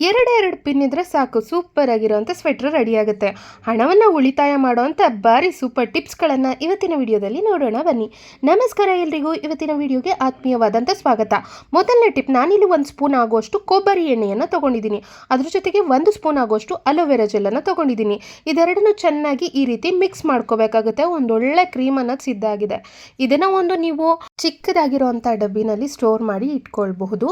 ಎರಡೇ ಎರಡು ಪಿನ್ ಇದ್ದರೆ ಸಾಕು. ಸೂಪರ್ ಆಗಿರೋಂಥ ಸ್ವೆಟ್ರ್ ರೆಡಿ ಆಗುತ್ತೆ. ಹಣವನ್ನು ಉಳಿತಾಯ ಮಾಡುವಂಥ ಭಾರಿ ಸೂಪರ್ ಟಿಪ್ಸ್ಗಳನ್ನು ಇವತ್ತಿನ ವಿಡಿಯೋದಲ್ಲಿ ನೋಡೋಣ. ಬನ್ನಿ. ನಮಸ್ಕಾರ ಎಲ್ರಿಗೂ. ಇವತ್ತಿನ ವಿಡಿಯೋಗೆ ಆತ್ಮೀಯವಾದಂಥ ಸ್ವಾಗತ. ಮೊದಲನೇ ಟಿಪ್ ನಾನಿಲ್ಲಿ ಒಂದು ಸ್ಪೂನ್ ಆಗುವಷ್ಟು ಕೊಬ್ಬರಿ ಎಣ್ಣೆಯನ್ನು ತೊಗೊಂಡಿದ್ದೀನಿ. ಅದ್ರ ಜೊತೆಗೆ ಒಂದು ಸ್ಪೂನ್ ಆಗುವಷ್ಟು ಅಲೋವೆರಾ ಜೆಲ್ಲನ್ನು ತೊಗೊಂಡಿದ್ದೀನಿ. ಇದೆರಡನ್ನು ಚೆನ್ನಾಗಿ ಈ ರೀತಿ ಮಿಕ್ಸ್ ಮಾಡ್ಕೋಬೇಕಾಗುತ್ತೆ. ಒಂದೊಳ್ಳೆ ಕ್ರೀಮ್ ಅನ್ನೋದು ಸಿದ್ಧ ಆಗಿದೆ. ಇದನ್ನು ಒಂದು ನೀವು ಚಿಕ್ಕದಾಗಿರುವಂಥ ಡಬ್ಬಿನಲ್ಲಿ ಸ್ಟೋರ್ ಮಾಡಿ ಇಟ್ಕೊಳ್ಬಹುದು.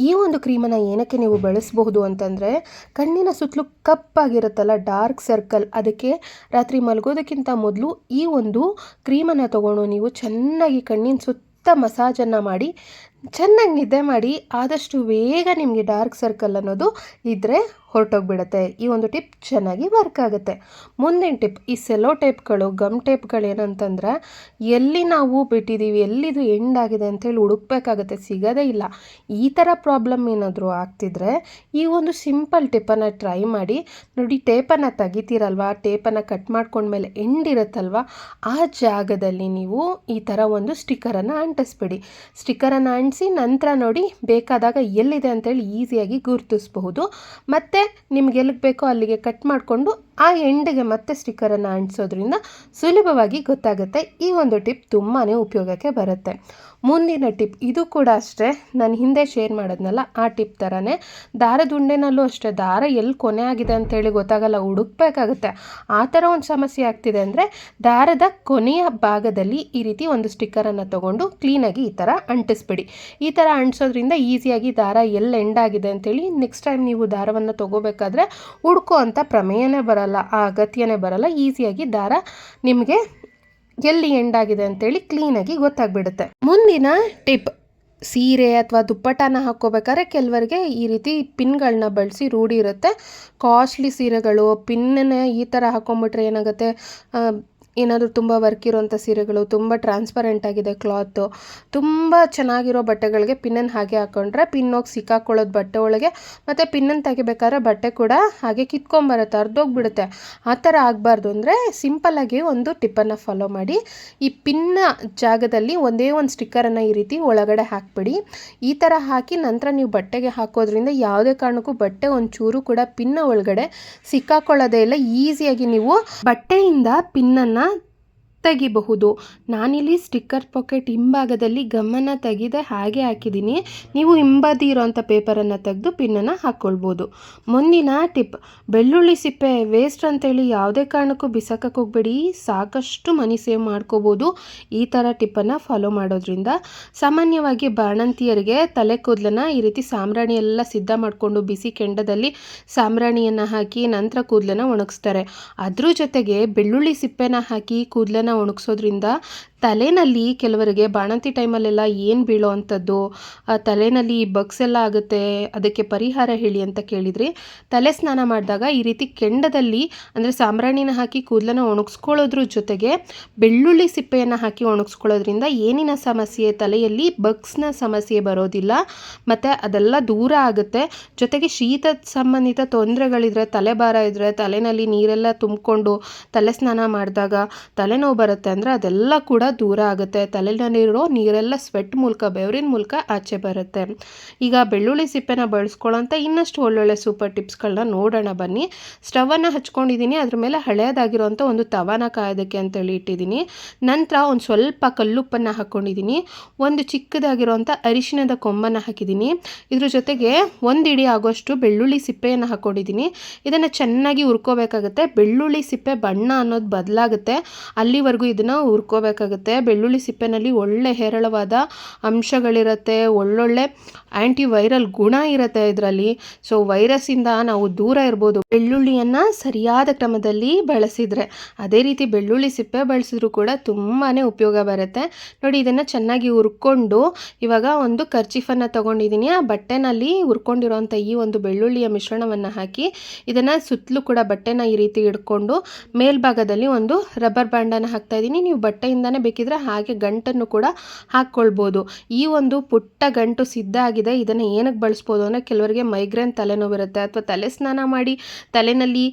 ಈ ಒಂದು ಕ್ರೀಮನ್ನು ಏನಕ್ಕೆ ನೀವು ಬಳಸಬಹುದು ಅಂತಂದರೆ ಕಣ್ಣಿನ ಸುತ್ತಲೂ ಕಪ್ಪಾಗಿರುತ್ತಲ್ಲ, ಡಾರ್ಕ್ ಸರ್ಕಲ್, ಅದಕ್ಕೆ ರಾತ್ರಿ ಮಲಗೋದಕ್ಕಿಂತ ಮೊದಲು ಈ ಒಂದು ಕ್ರೀಮನ್ನು ತಗೊಂಡು ನೀವು ಚೆನ್ನಾಗಿ ಕಣ್ಣಿನ ಸುತ್ತ ಮಸಾಜನ್ನು ಮಾಡಿ, ಚೆನ್ನಾಗಿ ನಿದ್ದೆ ಮಾಡಿ, ಆದಷ್ಟು ಬೇಗ ನಿಮಗೆ ಡಾರ್ಕ್ ಸರ್ಕಲ್ ಅನ್ನೋದು ಇದ್ದರೆ ಹೊರಟೋಗ್ಬಿಡುತ್ತೆ. ಈ ಒಂದು ಟಿಪ್ ಚೆನ್ನಾಗಿ ವರ್ಕ್ ಆಗುತ್ತೆ. ಮುಂದಿನ ಟಿಪ್, ಈ ಸೆಲೋ ಟೇಪ್ಗಳು, ಗಮ್ ಟೇಪ್ಗಳು ಏನಂತಂದ್ರೆ, ಎಲ್ಲಿ ನಾವು ಬಿಟ್ಟಿದ್ದೀವಿ ಎಲ್ಲಿದು ಎಂಡ್ ಆಗಿದೆ ಅಂತೇಳಿ ಹುಡುಕ್ಬೇಕಾಗತ್ತೆ, ಸಿಗೋದೇ ಇಲ್ಲ. ಈ ಥರ ಪ್ರಾಬ್ಲಮ್ ಏನಾದರೂ ಆಗ್ತಿದ್ರೆ, ಈ ಒಂದು ಸಿಂಪಲ್ ಟಿಪ್ಪನ್ನು ಟ್ರೈ ಮಾಡಿ. ನೋಡಿ, ಟೇಪನ್ನು ತೆಗಿತೀರಲ್ವ? ಟೇಪನ್ನು ಕಟ್ ಮಾಡ್ಕೊಂಡ್ಮೇಲೆ ಎಂಡ್ ಇರುತ್ತಲ್ವ? ಆ ಜಾಗದಲ್ಲಿ ನೀವು ಈ ಥರ ಒಂದು ಸ್ಟಿಕ್ಕರನ್ನು ಅಂಟಿಸ್ಬಿಡಿ. ಸ್ಟಿಕ್ಕರನ್ನು ಅಂಟಿಸಿ ನಂತರ ನೋಡಿ, ಬೇಕಾದಾಗ ಎಲ್ಲಿದೆ ಅಂತೇಳಿ ಈಸಿಯಾಗಿ ಗುರುತಿಸ್ಬಹುದು. ಮತ್ತು ನಿಮ್ಗೆ ಎಲ್ಲಿಗೆ ಬೇಕೋ ಅಲ್ಲಿಗೆ ಕಟ್ ಮಾಡಿಕೊಂಡು ಆ ಎಂಡಿಗೆ ಮತ್ತೆ ಸ್ಟಿಕ್ಕರನ್ನು ಅಂಟಿಸೋದ್ರಿಂದ ಸುಲಭವಾಗಿ ಗೊತ್ತಾಗುತ್ತೆ. ಈ ಒಂದು ಟಿಪ್ ತುಂಬಾ ಉಪಯೋಗಕ್ಕೆ ಬರುತ್ತೆ. ಮುಂದಿನ ಟಿಪ್ ಇದು ಕೂಡ ಅಷ್ಟೇ. ನಾನು ಹಿಂದೆ ಶೇರ್ ಮಾಡೋದ್ನಲ್ಲ, ಆ ಟಿಪ್ ಥರನೇ ದಾರದ ಉಂಡೆನಲ್ಲೂ ಅಷ್ಟೇ. ದಾರ ಎಲ್ಲಿ ಕೊನೆ ಆಗಿದೆ ಅಂತೇಳಿ ಗೊತ್ತಾಗಲ್ಲ, ಹುಡುಕ್ಬೇಕಾಗುತ್ತೆ. ಆ ಥರ ಒಂದು ಸಮಸ್ಯೆ ಆಗ್ತಿದೆ ಅಂದರೆ ದಾರದ ಕೊನೆಯ ಭಾಗದಲ್ಲಿ ಈ ರೀತಿ ಒಂದು ಸ್ಟಿಕ್ಕರನ್ನು ತೊಗೊಂಡು ಕ್ಲೀನಾಗಿ ಈ ಥರ ಅಂಟಿಸ್ಬಿಡಿ. ಈ ಥರ ಅಂಟಿಸೋದ್ರಿಂದ ಈಸಿಯಾಗಿ ದಾರ ಎಲ್ಲಿ ಎಂಡ್ ಆಗಿದೆ ಅಂತೇಳಿ ನೆಕ್ಸ್ಟ್ ಟೈಮ್ ನೀವು ದಾರವನ್ನು ತೊಗೋಬೇಕಾದ್ರೆ ಹುಡ್ಕೋ ಅಂತ ಪ್ರಮೇಯನೇ ಬರಲ್ಲ. ಆ ಅಗತ್ಯನೇ ಬರಲ್ಲ, ಈಸಿಯಾಗಿ ದಾರ ನಿಮಗೆ ಎಲ್ಲಿ ಎಂಡ್ ಆಗಿದೆ ಅಂತೇಳಿ ಕ್ಲೀನಾಗಿ ಗೊತ್ತಾಗ್ಬಿಡುತ್ತೆ. ಮುಂದಿನ ಟಿಪ್ ಸೀರೆ ಅಥವಾ ದುಪ್ಪಟ್ಟನ ಹಾಕ್ಕೋಬೇಕಾದ್ರೆ ಕೆಲವರಿಗೆ ಈ ರೀತಿ ಪಿನ್ಗಳನ್ನ ಬಳಸಿ ರೂಢಿ ಇರುತ್ತೆ. ಕಾಸ್ಟ್ಲಿ ಸೀರೆಗಳು ಪಿನ್ನನ್ನೇ ಈ ಥರ ಹಾಕ್ಕೊಂಬಿಟ್ರೆ ಏನಾಗುತ್ತೆ? ಏನಾದರೂ ತುಂಬ ವರ್ಕ್ ಇರೋವಂಥ ಸೀರೆಗಳು, ತುಂಬ ಟ್ರಾನ್ಸ್ಪರೆಂಟ್ ಆಗಿದೆ ಕ್ಲಾತು ತುಂಬ ಚೆನ್ನಾಗಿರೋ ಬಟ್ಟೆಗಳಿಗೆ ಪಿನ್ನನ್ನು ಹಾಗೆ ಹಾಕ್ಕೊಂಡ್ರೆ ಪಿನ್ನೋಗಿ ಸಿಕ್ಕಾಕೊಳ್ಳೋದು ಬಟ್ಟೆ ಒಳಗೆ ಮತ್ತು ಪಿನ್ನನ್ನು ತೆಗಿಬೇಕಾದ್ರೆ ಬಟ್ಟೆ ಕೂಡ ಹಾಗೆ ಕಿತ್ಕೊಂಬರುತ್ತೆ ಅರ್ಧೋಗ್ಬಿಡುತ್ತೆ ಆ ಥರ ಆಗಬಾರ್ದು ಅಂದರೆ ಸಿಂಪಲ್ಲಾಗಿ ಒಂದು ಟಿಪ್ಪನ್ನು ಫಾಲೋ ಮಾಡಿ. ಈ ಪಿನ್ನ ಜಾಗದಲ್ಲಿ ಒಂದೇ ಒಂದು ಸ್ಟಿಕ್ಕರನ್ನು ಈ ರೀತಿ ಒಳಗಡೆ ಹಾಕ್ಬಿಡಿ. ಈ ಥರ ಹಾಕಿ ನಂತರ ನೀವು ಬಟ್ಟೆಗೆ ಹಾಕೋದ್ರಿಂದ ಯಾವುದೇ ಕಾರಣಕ್ಕೂ ಬಟ್ಟೆ ಒಂಚೂರು ಕೂಡ ಪಿನ್ನ ಒಳಗಡೆ ಸಿಕ್ಕಾಕೊಳ್ಳೋದೇ ಇಲ್ಲ. ಈಸಿಯಾಗಿ ನೀವು ಬಟ್ಟೆಯಿಂದ ಪಿನ್ನನ್ನು ತೆಗಿಬಹುದು. ನಾನಿಲ್ಲಿ ಸ್ಟಿಕ್ಕರ್ ಪಾಕೆಟ್ ಹಿಂಭಾಗದಲ್ಲಿ ಗಮ್ಮನ್ನು ತೆಗೆದೆ ಹಾಗೆ ಹಾಕಿದ್ದೀನಿ. ನೀವು ಹಿಂಬದಿ ಇರೋವಂಥ ಪೇಪರನ್ನು ತೆಗೆದು ಪಿನ್ನನ್ನು ಹಾಕ್ಕೊಳ್ಬೋದು. ಮುಂದಿನ ಟಿಪ್, ಬೆಳ್ಳುಳ್ಳಿ ಸಿಪ್ಪೆ ವೇಸ್ಟ್ ಅಂತೇಳಿ ಯಾವುದೇ ಕಾರಣಕ್ಕೂ ಬಿಸಾಕಕ್ಕೆ ಹೋಗ್ಬೇಡಿ. ಸಾಕಷ್ಟು ಮನಿ ಸೇವ್ ಮಾಡ್ಕೋಬೋದು. ಈ ಥರ ಟಿಪ್ಪನ್ನು ಫಾಲೋ ಮಾಡೋದ್ರಿಂದ ಸಾಮಾನ್ಯವಾಗಿ ಬಾಣಂತಿಯರಿಗೆ ತಲೆ ಕೂದಲನ್ನು ಈ ರೀತಿ ಸಾಂಬ್ರಾಣಿ ಎಲ್ಲ ಸಿದ್ಧ ಮಾಡಿಕೊಂಡು ಬಿಸಿ ಕೆಂಡದಲ್ಲಿ ಸಾಂಬ್ರಾಣಿಯನ್ನು ಹಾಕಿ ನಂತರ ಕೂದಲನ್ನು ಒಣಗಿಸ್ತಾರೆ. ಅದ್ರ ಜೊತೆಗೆ ಬೆಳ್ಳುಳ್ಳಿ ಸಿಪ್ಪೆನ ಹಾಕಿ ಕೂದಲನ್ನು ಒಣಗಿಸೋದ್ರಿಂದ ತಲೆನಲ್ಲಿ ಕೆಲವರಿಗೆ ಬಾಣಂತಿ ಟೈಮಲ್ಲೆಲ್ಲ ಏನು ಬೀಳೋ ಅಂಥದ್ದು ತಲೆನಲ್ಲಿ ಬಗ್ಸ್ ಎಲ್ಲ ಆಗುತ್ತೆ, ಅದಕ್ಕೆ ಪರಿಹಾರ ಹೇಳಿ ಅಂತ ಕೇಳಿದ್ರಿ, ತಲೆ ಸ್ನಾನ ಮಾಡಿದಾಗ ಈ ರೀತಿ ಕೆಂಡದಲ್ಲಿ, ಅಂದರೆ ಸಾಂಬ್ರಾಣಿನ ಹಾಕಿ ಕೂದಲನ್ನು ಒಣಗಿಸ್ಕೊಳ್ಳೋದ್ರ ಜೊತೆಗೆ ಬೆಳ್ಳುಳ್ಳಿ ಸಿಪ್ಪೆಯನ್ನು ಹಾಕಿ ಒಣಗಿಸ್ಕೊಳ್ಳೋದ್ರಿಂದ ಏನಿನ ಸಮಸ್ಯೆ, ತಲೆಯಲ್ಲಿ ಬಗ್ಸ್ನ ಸಮಸ್ಯೆ ಬರೋದಿಲ್ಲ, ಮತ್ತು ಅದೆಲ್ಲ ದೂರ ಆಗುತ್ತೆ. ಜೊತೆಗೆ ಶೀತ ಸಂಬಂಧಿತ ತೊಂದರೆಗಳಿದ್ರೆ, ತಲೆಭಾರ ಇದ್ದರೆ ತಲೆನಲ್ಲಿ ನೀರೆಲ್ಲ ತುಂಬಿಕೊಂಡು ತಲೆ ಸ್ನಾನ ಮಾಡಿದಾಗ ತಲೆನೋವು ಬರುತ್ತೆ ಅಂದರೆ ಅದೆಲ್ಲ ಕೂಡ ದೂರ ಆಗುತ್ತೆ. ತಲೆನಲ್ಲಿರೋ ನೀರೆಲ್ಲ ಸ್ವೆಟ್ ಮೂಲಕ, ಬೆವರಿನ ಮೂಲಕ ಆಚೆ ಬರುತ್ತೆ. ಈಗ ಬೆಳ್ಳುಳ್ಳಿ ಸಿಪ್ಪೆನ ಬಳಸ್ಕೊಳ್ಳೋಂಥ ಇನ್ನಷ್ಟು ಒಳ್ಳೊಳ್ಳೆ ಸೂಪರ್ ಟಿಪ್ಸ್ಗಳನ್ನ ನೋಡೋಣ ಬನ್ನಿ. ಸ್ಟವನ್ನು ಹಚ್ಕೊಂಡಿದ್ದೀನಿ. ಅದ್ರ ಮೇಲೆ ಹಳೆಯದಾಗಿರೋಂಥ ಒಂದು ತವಾನ ಕಾಯೋದಕ್ಕೆ ಅಂತೇಳಿ ಇಟ್ಟಿದ್ದೀನಿ. ನಂತರ ಒಂದು ಸ್ವಲ್ಪ ಕಲ್ಲುಪ್ಪನ್ನು ಹಾಕ್ಕೊಂಡಿದ್ದೀನಿ ಒಂದು ಚಿಕ್ಕದಾಗಿರೋಂಥ ಅರಿಶಿಣದ ಕೊಂಬನ್ನು ಹಾಕಿದ್ದೀನಿ. ಇದ್ರ ಜೊತೆಗೆ ಒಂದು ಇಡಿ ಆಗೋಷ್ಟು ಬೆಳ್ಳುಳ್ಳಿ ಸಿಪ್ಪೆಯನ್ನು ಹಾಕ್ಕೊಂಡಿದ್ದೀನಿ ಇದನ್ನು ಚೆನ್ನಾಗಿ ಹುರ್ಕೋಬೇಕಾಗುತ್ತೆ. ಬೆಳ್ಳುಳ್ಳಿ ಸಿಪ್ಪೆ ಬಣ್ಣ ಅನ್ನೋದು ಬದಲಾಗುತ್ತೆ. ಅಲ್ಲಿವರೆಗೂ ಇದನ್ನು ಹುರ್ಕೋಬೇಕಾಗುತ್ತೆ. ಬೆಳ್ಳುಳ್ಳಿ ಸಿಪ್ಪೆನಲ್ಲಿ ಒಳ್ಳೆ ಹೇರಳವಾದ ಅಂಶಗಳಿರುತ್ತೆ. ಒಳ್ಳೊಳ್ಳೆ ಆ್ಯಂಟಿ ವೈರಲ್ ಗುಣ ಇರುತ್ತೆ ಇದರಲ್ಲಿ. ಸೊ ವೈರಸ್ಸಿಂದ ನಾವು ದೂರ ಇರ್ಬೋದು. ಬೆಳ್ಳುಳ್ಳಿಯನ್ನು ಸರಿಯಾದ ಕ್ರಮದಲ್ಲಿ ಬಳಸಿದರೆ, ಅದೇ ರೀತಿ ಬೆಳ್ಳುಳ್ಳಿ ಸಿಪ್ಪೆ ಬಳಸಿದ್ರು ಕೂಡ ತುಂಬಾ ಉಪಯೋಗ ಬರುತ್ತೆ. ನೋಡಿ, ಇದನ್ನು ಚೆನ್ನಾಗಿ ಹುರ್ಕೊಂಡು ಇವಾಗ ಒಂದು ಕರ್ಚಿಫನ್ನು ತೊಗೊಂಡಿದ್ದೀನಿ ಆ ಬಟ್ಟೆನಲ್ಲಿ ಹುರ್ಕೊಂಡಿರೋಂಥ ಈ ಒಂದು ಬೆಳ್ಳುಳ್ಳಿಯ ಮಿಶ್ರಣವನ್ನು ಹಾಕಿ, ಇದನ್ನು ಸುತ್ತಲೂ ಕೂಡ ಬಟ್ಟೆನ ಈ ರೀತಿ ಹಿಡ್ಕೊಂಡು ಮೇಲ್ಭಾಗದಲ್ಲಿ ಒಂದು ರಬ್ಬರ್ ಬ್ಯಾಂಡನ್ನು ಹಾಕ್ತಾ ಇದ್ದೀನಿ ನೀವು ಬಟ್ಟೆಯಿಂದನೇ ಬೇಕಿದ್ರೆ ಹಾಗೆ ಗಂಟನ್ನು ಕೂಡ ಹಾಕ್ಕೊಳ್ಬೋದು. ಈ ಒಂದು ಪುಟ್ಟ ಗಂಟು ಸಿದ್ಧ ಆಗಿದೆ. ಇದನ್ನು ಏನಕ್ಕೆ ಬಳಸ್ಬೋದು ಅಂದರೆ ಕೆಲವರಿಗೆ ಮೈಗ್ರೇನ್ ತಲೆನೋವಿರುತ್ತೆ ಅಥವಾ ತಲೆ ಸ್ನಾನ ಮಾಡಿ ತಲೆನಲ್ಲಿ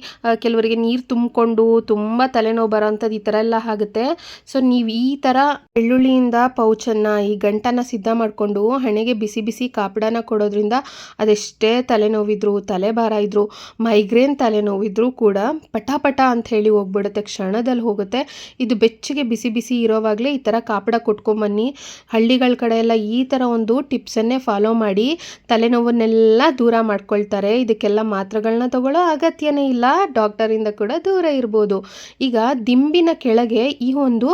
ಕೆಲವರಿಗೆ ನೀರು ತುಂಬಿಕೊಂಡು ತುಂಬ ತಲೆನೋವು ಬರೋವಂಥದ್ದು ಈ ಥರ ಎಲ್ಲ ಆಗುತ್ತೆ. ಸೊ ನೀವು ಈ ಥರ ಬೆಳ್ಳುಳ್ಳಿಯಿಂದ ಪೌಚನ್ನು, ಈ ಗಂಟನ್ನು ಸಿದ್ಧ ಮಾಡಿಕೊಂಡು ಹಣೆಗೆ ಬಿಸಿ ಬಿಸಿ ಕಾಪಡನ ಕೊಡೋದ್ರಿಂದ ಅದೆಷ್ಟೇ ತಲೆನೋವಿದ್ರು ತಲೆಭಾರ ಇದ್ರು, ಮೈಗ್ರೇನ್ ತಲೆನೋವಿದ್ರು ಕೂಡ ಪಟಾಪಟ ಪಟ ಅಂತ ಹೇಳಿ ಹೋಗ್ಬಿಡುತ್ತೆ ಕ್ಷಣದಲ್ಲಿ ಹೋಗುತ್ತೆ. ಇದು ಬೆಚ್ಚಗೆ ಬಿಸಿ ಬಿಸಿ ಇರೋವಾಗಲೇ ಈ ಥರ ಕಾಪಡ ಕೊಟ್ಕೊಂಬನ್ನಿ. ಹಳ್ಳಿಗಳ ಕಡೆ ಎಲ್ಲ ಈ ಥರ ಒಂದು ಟಿಪ್ಸನ್ನೇ ಫಾಲೋ ಮಾಡಿ, ತಲೆನೋವನ್ನೆಲ್ಲ ದೂರ ಮಾಡ್ಕೊಳ್ತಾರೆ. ಇದಕ್ಕೆಲ್ಲ ಮಾತ್ರೆಗಳನ್ನ ತಗೊಳ್ಳೋ ಅಗತ್ಯನೇ ಇಲ್ಲ. ಡಾಕ್ಟರಿಂದ ಕೂಡ ದೂರ ಇರ್ಬೋದು. ಈಗ ದಿಂಬಿನ ಕೆಳಗೆ ಈ ಒಂದು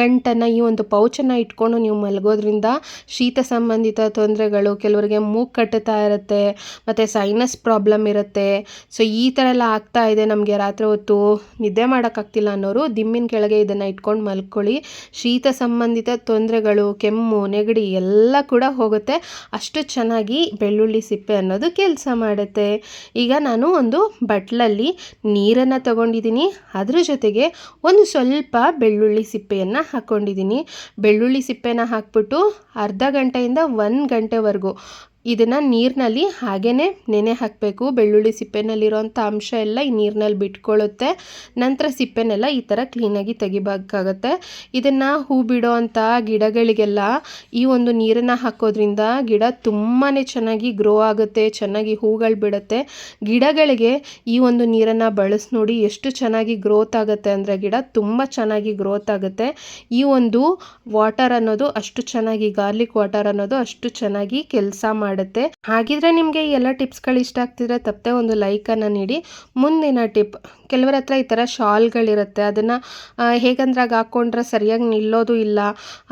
ಗಂಟನ್ನು, ಈ ಒಂದು ಪೌಚನ್ನು ಇಟ್ಕೊಂಡು ನೀವು ಮಲಗೋದ್ರಿಂದ ಶೀತ ಸಂಬಂಧಿತ ತೊಂದರೆಗಳು, ಕೆಲವರಿಗೆ ಮೂಗು ಕಟ್ಟುತ್ತಾ ಇರುತ್ತೆ, ಮತ್ತು ಸೈನಸ್ ಪ್ರಾಬ್ಲಮ್ ಇರುತ್ತೆ. ಸೊ ಈ ಥರ ಎಲ್ಲ ಆಗ್ತಾ ಇದೆ ನಮಗೆ ರಾತ್ರಿ ಹೊತ್ತು. ನಿದ್ದೆ ಮಾಡೋಕ್ಕಾಗ್ತಿಲ್ಲ ಅನ್ನೋರು ದಿಂಬಿನ ಕೆಳಗೆ ಇದನ್ನು ಇಟ್ಕೊಂಡು ಮಲ್ಕೊಳ್ಳಿ. ಶೀತ ಸಂಬಂಧಿತ ತೊಂದರೆಗಳು, ಕೆಮ್ಮು, ನೆಗಡಿ ಎಲ್ಲ ಕೂಡ ಹೋಗುತ್ತೆ. ಅಷ್ಟು ಚೆನ್ನಾಗಿ ಬೆಳ್ಳುಳ್ಳಿ ಸಿಪ್ಪೆ ಅನ್ನೋದು ಕೆಲಸ ಮಾಡುತ್ತೆ. ಈಗ ನಾನು ಒಂದು ಬಟ್ಲಲ್ಲಿ ನೀರನ್ನು ತಗೊಂಡಿದ್ದೀನಿ. ಅದರ ಜೊತೆಗೆ ಒಂದು ಸ್ವಲ್ಪ ಬೆಳ್ಳುಳ್ಳಿ ಸಿಪ್ಪೆಯನ್ನು ಹಾಕ್ಕೊಂಡಿದ್ದೀನಿ ಬೆಳ್ಳುಳ್ಳಿ ಸಿಪ್ಪೆನ ಹಾಕ್ಬಿಟ್ಟು ಅರ್ಧ ಗಂಟೆಯಿಂದ ಒಂದು ಗಂಟೆವರೆಗೂ ಇದನ್ನು ನೀರಿನಲ್ಲಿ ಹಾಗೇ ನೆನೆ ಹಾಕಬೇಕು. ಬೆಳ್ಳುಳ್ಳಿ ಸಿಪ್ಪೆನಲ್ಲಿರೋಂಥ ಅಂಶ ಎಲ್ಲ ಈ ನೀರಿನಲ್ಲಿ ಬಿಟ್ಕೊಳ್ಳುತ್ತೆ. ನಂತರ ಸಿಪ್ಪೆನೆಲ್ಲ ಈ ಥರ ಕ್ಲೀನಾಗಿ ತೆಗಿಬೇಕಾಗತ್ತೆ. ಇದನ್ನು ಹೂ ಬಿಡೋ ಅಂಥ ಗಿಡಗಳಿಗೆಲ್ಲ ಈ ಒಂದು ನೀರನ್ನು ಹಾಕೋದ್ರಿಂದ ಗಿಡ ತುಂಬಾ ಚೆನ್ನಾಗಿ ಗ್ರೋ ಆಗುತ್ತೆ, ಚೆನ್ನಾಗಿ ಹೂಗಳು ಬಿಡುತ್ತೆ. ಗಿಡಗಳಿಗೆ ಈ ಒಂದು ನೀರನ್ನು ಬಳಸಿ ನೋಡಿ ಎಷ್ಟು ಚೆನ್ನಾಗಿ ಗ್ರೋತ್ ಆಗುತ್ತೆ ಅಂದರೆ ಗಿಡ ತುಂಬ ಚೆನ್ನಾಗಿ ಗ್ರೋತ್ ಆಗುತ್ತೆ. ಈ ಒಂದು ವಾಟರ್ ಅನ್ನೋದು ಅಷ್ಟು ಚೆನ್ನಾಗಿ ಗಾರ್ಲಿಕ್ ವಾಟರ್ ಅನ್ನೋದು ಅಷ್ಟು ಚೆನ್ನಾಗಿ ಕೆಲಸ ಮಾಡುತ್ತೆ. ಹಾಗಿದ್ರೆ ನಿಮಗೆ ಎಲ್ಲ ಟಿಪ್ಸ್ಗಳು ಇಷ್ಟ ಆಗ್ತಿದ್ರೆ ತಪ್ಪದೆ ಒಂದು ಲೈಕನ್ನು ನೀಡಿ. ಮುಂದಿನ ಟಿಪ್, ಕೆಲವರ ಹತ್ರ ಈ ಥರ ಶಾಲ್ಗಳಿರುತ್ತೆ. ಅದನ್ನು ಹೇಗಂದ್ರೆ ಆಗ ಹಾಕ್ಕೊಂಡ್ರೆ ಸರಿಯಾಗಿ ನಿಲ್ಲೋದು ಇಲ್ಲ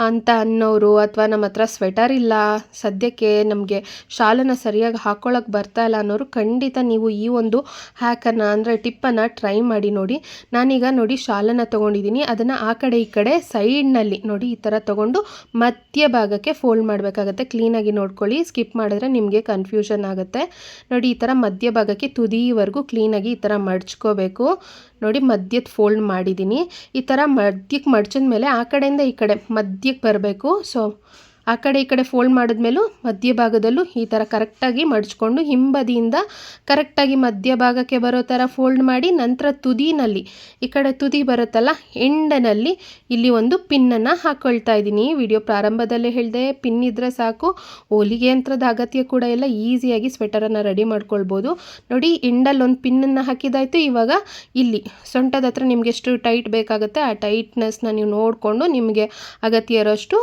ಅಂತ ಅನ್ನೋರು ಅಥವಾ ನಮ್ಮ ಹತ್ರ ಸ್ವೆಟರ್ ಇಲ್ಲ, ಸದ್ಯಕ್ಕೆ ನಮಗೆ ಶಾಲನ್ನು ಸರಿಯಾಗಿ ಹಾಕ್ಕೊಳ್ಳೋಕೆ ಬರ್ತಾ ಇಲ್ಲ ಅನ್ನೋರು ಖಂಡಿತ ನೀವು ಈ ಒಂದು ಹ್ಯಾಕನ್ನು ಅಂದರೆ ಟಿಪ್ಪನ್ನು ಟ್ರೈ ಮಾಡಿ ನೋಡಿ. ನಾನೀಗ ನೋಡಿ ಶಾಲನ್ನು ತೊಗೊಂಡಿದ್ದೀನಿ ಅದನ್ನು ಆ ಕಡೆ ಈ ಕಡೆ ಸೈಡ್ನಲ್ಲಿ ನೋಡಿ ಈ ಥರ ತೊಗೊಂಡು ಮಧ್ಯ ಭಾಗಕ್ಕೆ ಫೋಲ್ಡ್ ಮಾಡಬೇಕಾಗತ್ತೆ. ಕ್ಲೀನಾಗಿ ನೋಡ್ಕೊಳ್ಳಿ ಸ್ಕಿಪ್ ಮಾಡಿದ್ರೆ ನಿಮಗೆ ಕನ್ಫ್ಯೂಷನ್ ಆಗುತ್ತೆ. ನೋಡಿ, ಈ ಥರ ಮಧ್ಯ ಭಾಗಕ್ಕೆ ತುದಿವರೆಗೂ ಕ್ಲೀನಾಗಿ ಈ ಥರ ಮಡ್ಚ್ಕೋಬೇಕು. ನೋಡಿ ಮಧ್ಯದ ಫೋಲ್ಡ್ ಮಾಡಿದ್ದೀನಿ ಈ ಥರ ಮಧ್ಯಕ್ಕೆ ಮಡ್ಚಿದ ಮೇಲೆ ಆ ಕಡೆಯಿಂದ ಈ ಕಡೆ ಮಧ್ಯಕ್ಕೆ ಬರಬೇಕು. ಸೊ ಆ ಕಡೆ ಈ ಕಡೆ ಫೋಲ್ಡ್ ಮಾಡಿದ್ಮೇಲೂ ಮಧ್ಯಭಾಗದಲ್ಲೂ ಈ ಥರ ಕರೆಕ್ಟಾಗಿ ಮಡಚ್ಕೊಂಡು ಹಿಂಬದಿಯಿಂದ ಕರೆಕ್ಟಾಗಿ ಮಧ್ಯಭಾಗಕ್ಕೆ ಬರೋ ಥರ ಫೋಲ್ಡ್ ಮಾಡಿ ನಂತರ ತುದಿನಲ್ಲಿ, ಈ ಕಡೆ ತುದಿ ಬರುತ್ತಲ್ಲ ಎಂಡನಲ್ಲಿ ಇಲ್ಲಿ ಒಂದು ಪಿನ್ನನ್ನು ಹಾಕ್ಕೊಳ್ತಾ ಇದ್ದೀನಿ. ವಿಡಿಯೋ ಪ್ರಾರಂಭದಲ್ಲೇ ಹೇಳಿದೆ ಪಿನ್ ಇದ್ದರೆ ಸಾಕು, ಹೊಲಿಗೆ ಯಂತ್ರದ ಅಗತ್ಯ ಕೂಡ ಇಲ್ಲ ಈಸಿಯಾಗಿ ಸ್ವೆಟರನ್ನು ರೆಡಿ ಮಾಡ್ಕೊಳ್ಬೋದು. ನೋಡಿ ಎಂಡಲ್ಲಿ ಒಂದು ಪಿನ್ನನ್ನು ಹಾಕಿದಾಯಿತು, ಇವಾಗ ಇಲ್ಲಿ ಸೊಂಟದ ಹತ್ರ ನಿಮ್ಗೆ ಎಷ್ಟು ಟೈಟ್ ಬೇಕಾಗುತ್ತೆ, ಆ ಟೈಟ್ನೆಸ್ನ ನೀವು ನೋಡಿಕೊಂಡು ನಿಮಗೆ ಅಗತ್ಯ ಇರೋಷ್ಟು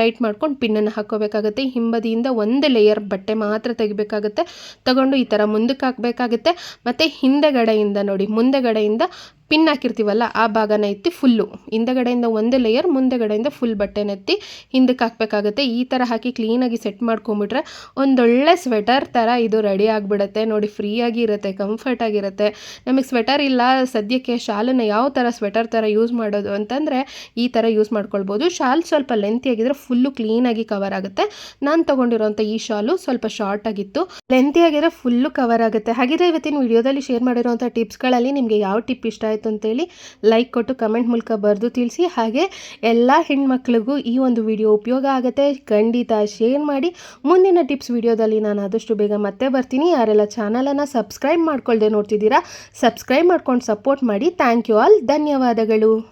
ಟೈಟ್ ಮಾಡ್ಕೊಂಡು ಪಿನ್ನನ್ನು ಹಾಕೋಬೇಕಾಗುತ್ತೆ. ಹಿಂಬದಿಯಿಂದ ಒಂದು ಲೇಯರ್ ಬಟ್ಟೆ ಮಾತ್ರ ತೆಗಿಬೇಕಾಗುತ್ತೆ. ತಗೊಂಡು ಈ ಥರ ಮುಂದಕ್ಕೆ ಹಾಕಬೇಕಾಗುತ್ತೆ. ಮತ್ತು ಹಿಂದೆಗಡೆಯಿಂದ ನೋಡಿ, ಮುಂದೆಗಡೆಯಿಂದ ಪಿನ್ ಹಾಕಿರ್ತೀವಲ್ಲ, ಆ ಭಾಗನ ಎತ್ತಿ ಫುಲ್ಲು. ಹಿಂದೆಗಡೆಯಿಂದ ಒಂದೇ ಲೇಯರ್ ಮುಂದೆಗಡೆಯಿಂದ ಫುಲ್ ಬಟ್ಟೆನ ಎತ್ತಿ ಹಿಂದಕ್ಕೆ ಹಾಕಬೇಕಾಗುತ್ತೆ. ಈ ಥರ ಹಾಕಿ ಕ್ಲೀನಾಗಿ ಸೆಟ್ ಮಾಡ್ಕೊಂಬಿಟ್ರೆ ಒಂದೊಳ್ಳೆ ಸ್ವೆಟರ್ ಥರ ಇದು ರೆಡಿ ಆಗಿಬಿಡುತ್ತೆ. ನೋಡಿ ಫ್ರೀಯಾಗಿ ಇರುತ್ತೆ ಕಂಫರ್ಟ್ ಆಗಿರುತ್ತೆ ನಮಗೆ ಸ್ವೆಟರ್ ಇಲ್ಲ, ಸದ್ಯಕ್ಕೆ ಶಾಲನ್ನ ಯಾವ ಥರ ಸ್ವೆಟರ್ ಥರ ಯೂಸ್ ಮಾಡೋದು ಅಂತಂದರೆ ಈ ಥರ ಯೂಸ್ ಮಾಡ್ಕೊಳ್ಬೋದು. ಶಾಲ್ ಸ್ವಲ್ಪ ಲೆಂತಿ ಆಗಿದ್ರೆ ಫುಲ್ಲು ಕ್ಲೀನಾಗಿ ಕವರ್ ಆಗುತ್ತೆ. ನಾನು ತೊಗೊಂಡಿರೋಂಥ ಈ ಶಾಲು ಸ್ವಲ್ಪ ಶಾರ್ಟ್ ಆಗಿತ್ತು. ಲೆಂತಿ ಆಗಿದ್ರೆ ಫುಲ್ಲು ಕವರ್ ಆಗುತ್ತೆ. ಹಾಗಿದ್ರೆ ಇವತ್ತಿನ ವಿಡಿಯೋದಲ್ಲಿ ಶೇರ್ ಮಾಡಿರೋಂಥ ಟಿಪ್ಸ್ಗಳಲ್ಲಿ ನಿಮಗೆ ಯಾವ ಟಿಪ್ ಇಷ್ಟ ಆಯಿತು ಅಂತೇಳಿ ಲೈಕ್ ಕೊಟ್ಟು ಕಮೆಂಟ್ ಮೂಲಕ ಬರೆದು ತಿಳಿಸಿ. ಹಾಗೆ ಎಲ್ಲ ಹೆಣ್ಮಕ್ಳಿಗೂ ಈ ಒಂದು ವಿಡಿಯೋ ಉಪಯೋಗ ಆಗುತ್ತೆ. ಖಂಡಿತ ಶೇರ್ ಮಾಡಿ. ಮುಂದಿನ ಟಿಪ್ಸ್ ವಿಡಿಯೋದಲ್ಲಿ ನಾನು ಆದಷ್ಟು ಬೇಗ ಮತ್ತೆ ಬರ್ತೀನಿ. ಯಾರೆಲ್ಲ ಚಾನಲನ್ನು ಸಬ್ಸ್ಕ್ರೈಬ್ ಮಾಡ್ಕೊಳ್ದೆ ನೋಡ್ತಿದ್ದೀರಾ ಸಬ್ಸ್ಕ್ರೈಬ್ ಮಾಡ್ಕೊಂಡು ಸಪೋರ್ಟ್ ಮಾಡಿ. ಥ್ಯಾಂಕ್ ಯು ಆಲ್ ಧನ್ಯವಾದಗಳು.